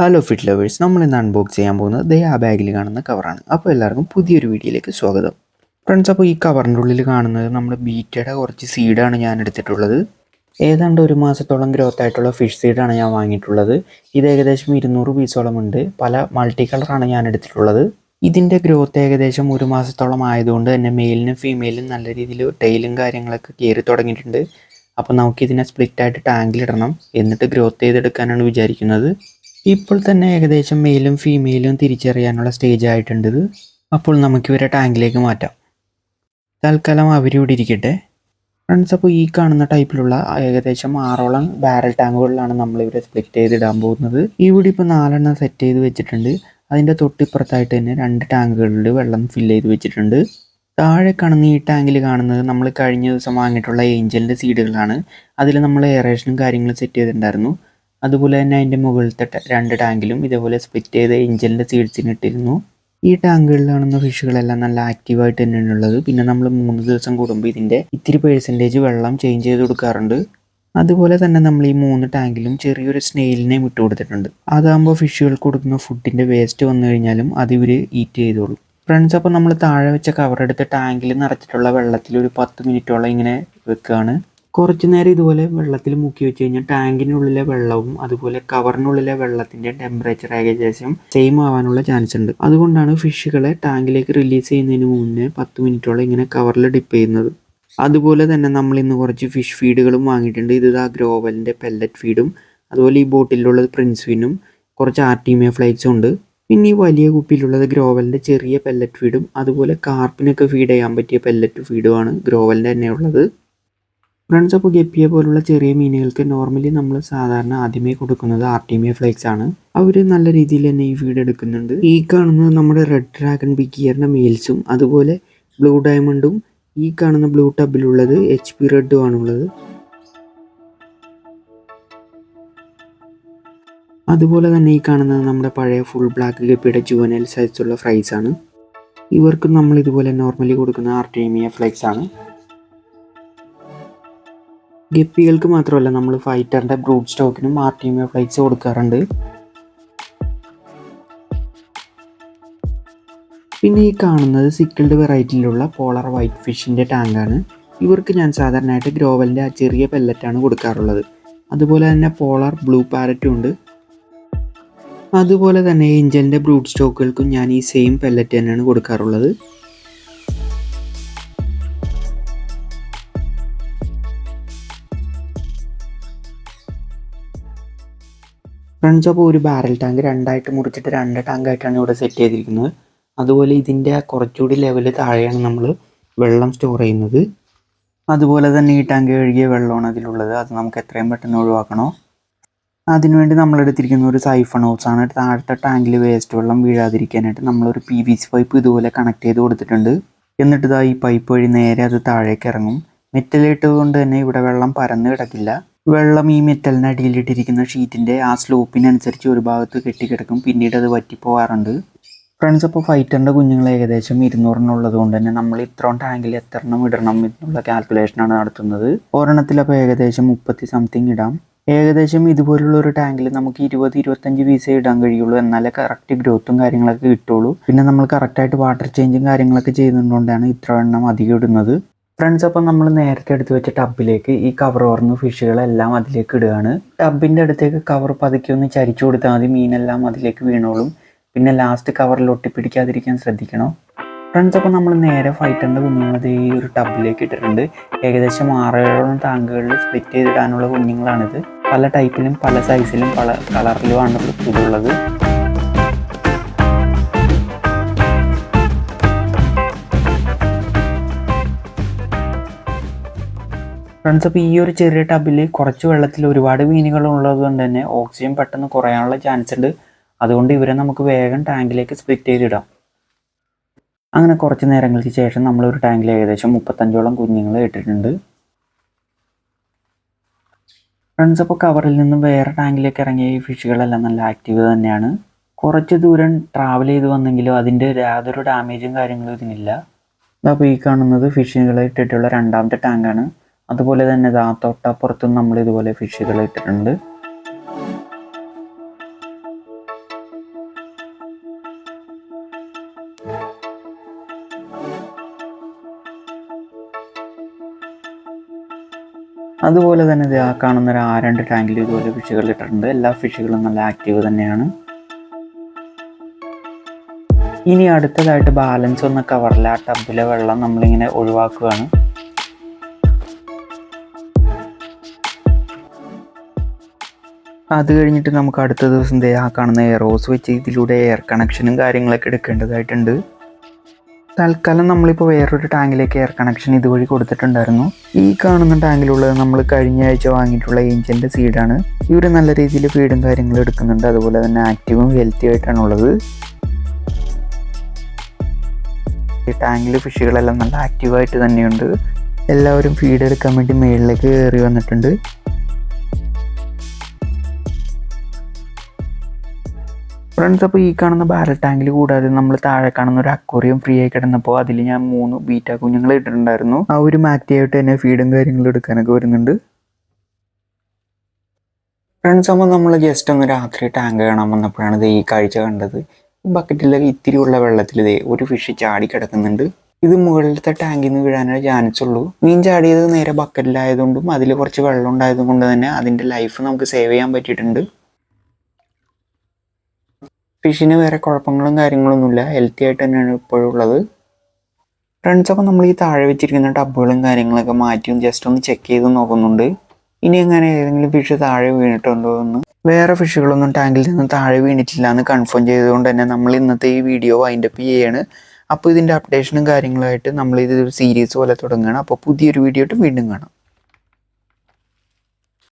Hello fit lovers നമ്മൾ ഇന്ന് unbox ചെയ്യാൻ പോകുന്നത് ദേ ആ ബാഗിൽ കാണുന്ന കവറാണ് അപ്പോൾ എല്ലാവർക്കും പുതിയൊരു വീഡിയോയിലേക്ക് സ്വാഗതം. ഫ്രണ്ട്സ് അപ്പോൾ ഈ കവറിന്റെ ഉള്ളിൽ കാണുന്നത് നമ്മൾ ബീറ്റയുടെ കുറച്ച് സീഡാണ് ഞാൻ എടുത്തിട്ടുള്ളത്. ഏതാണ്ട് ഒരു മാസത്തോളം ഗ്രോത്ത് ആയിട്ടുള്ള ഫിഷ് സീഡാണ് ഞാൻ വാങ്ങിയിട്ടുള്ളത്. ഇത് ഏകദേശം ഇരുന്നൂറ് പീസോളം ഉണ്ട്. പല മൾട്ടി കളറാണ് ഞാൻ എടുത്തിട്ടുള്ളത്. ഇതിന്റെ ഗ്രോത്ത് ഏകദേശം ഒരു മാസത്തോളം ആയതുകൊണ്ട് തന്നെ മെയിലിനും ഫീമെയിലും നല്ല രീതിയിൽ ടെയിലും കാര്യങ്ങളൊക്കെ കയറി തുടങ്ങിയിട്ടുണ്ട്. അപ്പോൾ നമുക്കിതിനെ സ്പ്ലിറ്റായിട്ട് ടാങ്കിലിടണം എന്നിട്ട് ഗ്രോത്ത് ചെയ്തെടുക്കാനാണ് വിചാരിക്കുന്നത്. ഇപ്പോൾ തന്നെ ഏകദേശം മെയിലും ഫീമെയിലും തിരിച്ചറിയാനുള്ള സ്റ്റേജ് ആയിട്ടുണ്ട് അപ്പോൾ നമുക്ക് ഇവരെ ടാങ്കിലേക്ക് മാറ്റാം. തൽക്കാലം അവരിവിടെ ഇരിക്കട്ടെ. ഫ്രണ്ട്സ് അപ്പോൾ ഈ കാണുന്ന ടൈപ്പിലുള്ള ഏകദേശം ആറോളം ബാരൽ ടാങ്കുകളിലാണ് നമ്മൾ ഇവരെ സ്പ്ലിറ്റ് ചെയ്തിടാൻ പോകുന്നത്. ഇവിടെ ഇപ്പോൾ നാലെണ്ണം സെറ്റ് ചെയ്ത് വെച്ചിട്ടുണ്ട്. അതിന്റെ തൊട്ടിപ്പുറത്തായിട്ട് തന്നെ രണ്ട് ടാങ്കുകളിൽ വെള്ളം ഫില്ല് ചെയ്ത് വെച്ചിട്ടുണ്ട്. താഴെ കാണുന്ന ഈ ടാങ്കിൽ കാണുന്നത് നമ്മൾ കഴിഞ്ഞ ദിവസം വാങ്ങിയിട്ടുള്ള ഏഞ്ചലിന്റെ സീഡുകളാണ് അതിൽ നമ്മൾ എയറേഷനും കാര്യങ്ങളും സെറ്റ് ചെയ്തിട്ടുണ്ടായിരുന്നു. അതുപോലെ തന്നെ അതിന്റെ മുകളിലത്തെ രണ്ട് ടാങ്കിലും ഇതേപോലെ സ്പ്ലിറ്റ് ചെയ്ത ഏഞ്ചലിന്റെ സീഡ്സിന് ഇട്ടിരുന്നു. ഈ ടാങ്കുകളിലാണെന്ന ഫിഷുകളെല്ലാം നല്ല ആക്റ്റീവായിട്ട് തന്നെയാണ് ഉള്ളത്. പിന്നെ നമ്മൾ മൂന്ന് ദിവസം കൂടുമ്പോൾ ഇതിന്റെ ഇത്തിരി പേഴ്സന്റേജ് വെള്ളം ചേഞ്ച് ചെയ്ത് കൊടുക്കാറുണ്ട്. അതുപോലെ തന്നെ നമ്മൾ ഈ മൂന്ന് ടാങ്കിലും ചെറിയൊരു സ്നെയിലിനെയും ഇട്ട് കൊടുത്തിട്ടുണ്ട്. അതാകുമ്പോൾ ഫിഷുകൾക്ക് കൊടുക്കുന്ന ഫുഡിന്റെ വേസ്റ്റ് വന്നു കഴിഞ്ഞാലും അത് ഇവർ ഈറ്റ് ചെയ്തോളും. ഫ്രണ്ട്സ് അപ്പോൾ നമ്മൾ താഴെ വെച്ച കവറെടുത്ത് ടാങ്കിൽ നിറച്ചിട്ടുള്ള വെള്ളത്തിൽ ഒരു പത്ത് മിനിറ്റോളം ഇങ്ങനെ വെക്കുകയാണ് കുറച്ച് നേരം ഇതുപോലെ വെള്ളത്തിൽ മുക്കി വെച്ച് കഴിഞ്ഞാൽ ടാങ്കിനുള്ളിലെ വെള്ളവും അതുപോലെ കവറിനുള്ളിലെ വെള്ളത്തിന്റെ ടെമ്പറേച്ചർ ഏകദേശം സെയിം ആവാനുള്ള ചാൻസ് ഉണ്ട്. അതുകൊണ്ടാണ് ഫിഷുകളെ ടാങ്കിലേക്ക് റിലീസ് ചെയ്യുന്നതിന് മുന്നേ പത്ത് മിനിറ്റോളം ഇങ്ങനെ കവറിൽ ഡിപ്പ് ചെയ്യുന്നത്. അതുപോലെ തന്നെ നമ്മൾ ഇന്ന് കുറച്ച് ഫിഷ് ഫീഡുകളും വാങ്ങിയിട്ടുണ്ട്. ഇത് ആ ഗ്രോവലിന്റെ പെല്ലറ്റ് ഫീഡും അതുപോലെ ഈ ബോട്ടിലുള്ളത് പ്രിൻസ്വിനും കുറച്ച് ആർട്ടിമിയ ഫ്ലൈറ്റ്സും ഉണ്ട്. പിന്നെ ഈ വലിയ കുപ്പിയിലുള്ളത് ഗ്രോവലിന്റെ ചെറിയ പെല്ലറ്റ് ഫീഡും അതുപോലെ കാർപ്പിനൊക്കെ ഫീഡ് ചെയ്യാൻ പറ്റിയ പെല്ലറ്റ് ഫീഡുമാണ് ഗ്രോവലിന്റെ തന്നെ ഉള്ളത് ഫ്രണ്ട്സ് അപ്പോൾ ഗപ്പിയെ പോലുള്ള ചെറിയ മീനുകൾക്ക് നോർമലി നമ്മൾ സാധാരണ ആദ്യമേ കൊടുക്കുന്നത് ആർട്ടിമിയ ഫ്ലേക്സ് ആണ്. അവർ നല്ല രീതിയിൽ തന്നെ ഈ ഫീഡ് എടുക്കുന്നുണ്ട്. ഈ കാണുന്ന നമ്മുടെ റെഡ് ഡ്രാഗൺ ബിഗിയറിന്റെ മീൽസും അതുപോലെ ബ്ലൂ ഡയമണ്ടും ഈ കാണുന്ന ബ്ലൂ ടബിലുള്ളത് എച്ച് പി റെഡും ആണുള്ളത്. അതുപോലെ തന്നെ ഈ കാണുന്നത് നമ്മുടെ പഴയ ഫുൾ ബ്ലാക്ക് ഗപ്പിയുടെ ജുവനൽ സൈസുള്ള ഫ്രൈസ് ആണ്. ഇവർക്കും നമ്മൾ ഇതുപോലെ നോർമലി കൊടുക്കുന്ന ആർട്ടിമിയ ഫ്ലേക്സ് ആണ്. ഗപ്പികൾക്ക് മാത്രമല്ല നമ്മൾ ഫൈറ്ററിന്റെ brood സ്റ്റോക്കിനും R T M A flights കൊടുക്കാറുണ്ട്. പിന്നെ ഈ കാണുന്നത് സിക്കിൾഡ് വെറൈറ്റിയിലുള്ള പോളർ വൈറ്റ് ഫിഷിന്റെ ടാങ്കാണ് ഇവർക്ക് ഞാൻ സാധാരണയായിട്ട് ഗ്രോവലിന്റെ ആ ചെറിയ പെല്ലറ്റാണ് കൊടുക്കാറുള്ളത്. അതുപോലെ തന്നെ പോളർ ബ്ലൂ പാരറ്റും ഉണ്ട്. അതുപോലെ തന്നെ ഏഞ്ചലിന്റെ ബ്രൂഡ് സ്റ്റോക്കുകൾക്കും ഞാൻ ഈ സെയിം പെല്ലറ്റ് തന്നെയാണ് കൊടുക്കാറുള്ളത്. ഫ്രണ്ട്സ് അപ്പോൾ ഒരു ബാരൽ ടാങ്ക് രണ്ടായിട്ട് മുറിച്ചിട്ട് രണ്ട് ടാങ്കായിട്ടാണ് ഇവിടെ സെറ്റ് ചെയ്തിരിക്കുന്നത്. അതുപോലെ ഇതിന്റെ കുറച്ചുകൂടി ലെവൽ താഴെയാണ് നമ്മൾ വെള്ളം സ്റ്റോർ ചെയ്യുന്നത്. അതുപോലെ തന്നെ ഈ ടാങ്ക് കഴുകിയ വെള്ളമാണ് അതിലുള്ളത്. അത് നമുക്ക് എത്രയും പെട്ടെന്ന് ഒഴിവാക്കണോ. അതിനുവേണ്ടി നമ്മൾ എടുത്തിരിക്കുന്ന ഒരു സൈഫൺ ഹൗസ് ആണ്. താഴത്തെ ടാങ്കിൽ വേസ്റ്റ് വെള്ളം വീഴാതിരിക്കാനായിട്ട് നമ്മളൊരു പി വി സി പൈപ്പ് ഇതുപോലെ കണക്ട് ചെയ്ത് കൊടുത്തിട്ടുണ്ട്. എന്നിട്ട് ഇതാ ഈ പൈപ്പ് വഴി നേരെ അത് താഴേക്ക് ഇറങ്ങും. മെറ്റലിട്ടത് കൊണ്ട് തന്നെ ഇവിടെ വെള്ളം പരന്ന് കിടക്കില്ല. വെള്ളം ഈ മെറ്റലിന് അടിയിലിട്ടിരിക്കുന്ന ഷീറ്റിന്റെ ആ സ്ലോപ്പിനനുസരിച്ച് ഒരു ഭാഗത്ത് കെട്ടിക്കിടക്കും. പിന്നീട് അത് വറ്റിപ്പോവാറുണ്ട്. ഫ്രണ്ട്സ് അപ്പോൾ ഫൈറ്ററിന്റെ കുഞ്ഞുങ്ങൾ ഏകദേശം ഇരുന്നൂറെണ്ണം ഉള്ളത് കൊണ്ട് തന്നെ നമ്മൾ ഇത്രയും ടാങ്കിൽ എത്ര എണ്ണം ഇടണം എന്നുള്ള കാൽക്കുലേഷനാണ് നടത്തുന്നത്. ഒരെണ്ണത്തിൽ അപ്പോൾ ഏകദേശം മുപ്പത്തി സംതിങ് ഇടാം. ഏകദേശം ഇതുപോലുള്ള ഒരു ടാങ്കിൽ നമുക്ക് ഇരുപത് ഇരുപത്തഞ്ച് പീസേ ഇടാൻ കഴിയുള്ളൂ. എന്നാലേ കറക്റ്റ് ഗ്രോത്തും കാര്യങ്ങളൊക്കെ കിട്ടുള്ളൂ. പിന്നെ നമ്മൾ കറക്റ്റായിട്ട് വാട്ടർ ചേഞ്ചും കാര്യങ്ങളൊക്കെ ചെയ്യുന്നതുകൊണ്ടാണ് ഇത്ര എണ്ണം അധികം ഇടുന്നത്. ഫ്രണ്ട്സ് അപ്പം നമ്മൾ നേരത്തെ എടുത്ത് വെച്ച ടബിലേക്ക് ഈ കവർ ഓർന്ന് ഫിഷുകളെല്ലാം അതിലേക്ക് ഇടുകയാണ്. ടബിന്റെ അടുത്തേക്ക് കവർ പതുക്കെ ഒന്ന് ചരിച്ചു കൊടുത്താൽ മതി. മീനെല്ലാം അതിലേക്ക് വീണോളും. പിന്നെ ലാസ്റ്റ് കവറിൽ ഒട്ടിപ്പിടിക്കാതിരിക്കാൻ ശ്രദ്ധിക്കണം. ഫ്രണ്ട്സ് അപ്പോൾ നമ്മൾ നേരെ ഫൈറ്ററിന്റെ കുഞ്ഞുങ്ങളത് ഈ ഒരു ടബിലേക്ക് ഇട്ടിട്ടുണ്ട്. ഏകദേശം ആറേഴോളം ടാങ്കുകളിൽ സ്പ്ലിറ്റ് ചെയ്തിടാനുള്ള കുഞ്ഞുങ്ങളാണിത്. പല ടൈപ്പിലും പല സൈസിലും പല കളറിലുമാണ് ഇതുള്ളത് ഫ്രണ്ട്സ് അപ്പോൾ ഈ ഒരു ചെറിയ ടബിൽ കുറച്ച് വെള്ളത്തിൽ ഒരുപാട് മീനുകൾ ഉള്ളത് കൊണ്ട് തന്നെ ഓക്സിജൻ പെട്ടെന്ന് കുറയാനുള്ള ചാൻസ് ഉണ്ട്. അതുകൊണ്ട് ഇവരെ നമുക്ക് വേഗം ടാങ്കിലേക്ക് സ്പ്ലിറ്റ് ചെയ്തിടാം. അങ്ങനെ കുറച്ച് നേരങ്ങൾക്ക് ശേഷം നമ്മളൊരു ടാങ്കിൽ ഏകദേശം മുപ്പത്തഞ്ചോളം കുഞ്ഞുങ്ങൾ ഇട്ടിട്ടുണ്ട്. ഫ്രണ്ട്സ് അപ്പോൾ കവറിൽ നിന്നും വേറെ ടാങ്കിലേക്ക് ഇറങ്ങിയ ഈ ഫിഷുകളെല്ലാം നല്ല ആക്റ്റീവ് തന്നെയാണ്. കുറച്ച് ദൂരം ട്രാവൽ ചെയ്ത് വന്നെങ്കിലും അതിന്റെ യാതൊരു ഡാമേജും കാര്യങ്ങളും ഇതിനില്ല. അപ്പോൾ ഈ കാണുന്നത് ഫിഷുകളെ ഇട്ടിട്ടുള്ള രണ്ടാമത്തെ ടാങ്കാണ് അതുപോലെ തന്നെ ഇതാ തൊട്ടപ്പുറത്തും നമ്മൾ ഇതുപോലെ ഫിഷുകൾ ഇട്ടിട്ടുണ്ട്. അതുപോലെ തന്നെ ഇത് ആ കാണുന്ന ഒരു ആ രണ്ട് ടാങ്കിൽ ഇതുപോലെ ഫിഷുകൾ ഇട്ടിട്ടുണ്ട്. എല്ലാ ഫിഷുകളും നല്ല ആക്റ്റീവ് തന്നെയാണ്. ഇനി അടുത്തതായിട്ട് ബാലൻസ് ഒന്ന് കവറിൽ ആ ടബിലെ വെള്ളം നമ്മളിങ്ങനെ ഒഴിവാക്കുകയാണ്. അത് കഴിഞ്ഞിട്ട് നമുക്ക് അടുത്ത ദിവസം ദേ ആ കാണുന്ന എയറോസ് വെച്ച് ഇതിലൂടെ എയർ കണക്ഷനും കാര്യങ്ങളൊക്കെ എടുക്കേണ്ടതായിട്ടുണ്ട്. തൽക്കാലം നമ്മളിപ്പോൾ വേറൊരു ടാങ്കിലേക്ക് എയർ കണക്ഷൻ ഇതുവഴി കൊടുത്തിട്ടുണ്ടായിരുന്നു. ഈ കാണുന്ന ടാങ്കിലുള്ളത് നമ്മൾ കഴിഞ്ഞ ആഴ്ച വാങ്ങിയിട്ടുള്ള ഏഞ്ചലിന്റെ സീഡാണ് ഇവർ നല്ല രീതിയിൽ ഫീഡും കാര്യങ്ങളും എടുക്കുന്നുണ്ട്. അതുപോലെ തന്നെ ആക്റ്റീവും ഹെൽത്തി ആയിട്ടാണുള്ളത്. ഈ ടാങ്കിൽ ഫിഷുകളെല്ലാം നല്ല ആക്റ്റീവായിട്ട് തന്നെയുണ്ട്. എല്ലാവരും ഫീഡ് എടുക്കാൻ വേണ്ടി മേളിലേക്ക് കയറി വന്നിട്ടുണ്ട്. ഫ്രണ്ട്സ് അപ്പോൾ ഈ കാണുന്ന ബാരൽ ടാങ്കിൽ കൂടാതെ നമ്മൾ താഴെ കാണുന്ന ഒരു അക്വറിയം ഫ്രീ ആയി കിടന്നപ്പോൾ അതിൽ ഞാൻ മൂന്ന് ബീറ്റ കുഞ്ഞുങ്ങൾ ഇട്ടിട്ടുണ്ടായിരുന്നു. ആ ഒരു മാറ്റിയായിട്ട് തന്നെ ഫീഡും കാര്യങ്ങളും എടുക്കാനൊക്കെ വരുന്നുണ്ട്. ഫ്രണ്ട്സ് അപ്പോൾ നമ്മൾ ജസ്റ്റ് ഒന്ന് രാത്രി ടാങ്ക് കാണാൻ വന്നപ്പോഴാണ് ഇത് ഈ കാഴ്ച കണ്ടത്. ബക്കറ്റിലെ ഇത്തിരി ഉള്ള വെള്ളത്തിൽ ഇതേ ഒരു ഫിഷ് ചാടി കിടക്കുന്നുണ്ട്. ഇത് മുകളിലത്തെ ടാങ്കിൽ നിന്ന് വീഴാനേ ചാൻസ് ഉള്ളൂ. മീൻ ചാടിയത് നേരെ ബക്കറ്റിലായതുകൊണ്ടും അതിൽ കുറച്ച് വെള്ളം ഉണ്ടായത് കൊണ്ട് തന്നെ അതിന്റെ ലൈഫ് നമുക്ക് സേവ് ചെയ്യാൻ പറ്റിയിട്ടുണ്ട്. ഫിഷിന് വേറെ കുഴപ്പങ്ങളും കാര്യങ്ങളൊന്നുമില്ല. ഹെൽത്തി ആയിട്ട് തന്നെയാണ് ഇപ്പോഴും ഉള്ളത്. ഫ്രണ്ട്സ് അപ്പോൾ നമ്മൾ ഈ താഴെ വെച്ചിരിക്കുന്ന ടബുകളും കാര്യങ്ങളൊക്കെ മാറ്റിയും ജസ്റ്റ് ഒന്ന് ചെക്ക് ചെയ്ത് നോക്കുന്നുണ്ട്. ഇനി എങ്ങനെ ഏതെങ്കിലും ഫിഷ് താഴെ വീണിട്ടുണ്ടോ എന്ന് വേറെ ഫിഷുകളൊന്നും ടാങ്കിൽ നിന്ന് താഴെ വീണിട്ടില്ല എന്ന് കൺഫേം ചെയ്തുകൊണ്ട് തന്നെ നമ്മൾ ഇന്നത്തെ ഈ വീഡിയോ വൈൻഡപ്പ് ചെയ്യാണ്. അപ്പോൾ ഇതിന്റെ അപ്ഡേഷനും കാര്യങ്ങളായിട്ട് നമ്മൾ ഇതൊരു സീരീസ് പോലെ തുടങ്ങുകയാണ്. അപ്പോൾ പുതിയൊരു വീഡിയോ ആയിട്ട് വീണ്ടും കാണാം.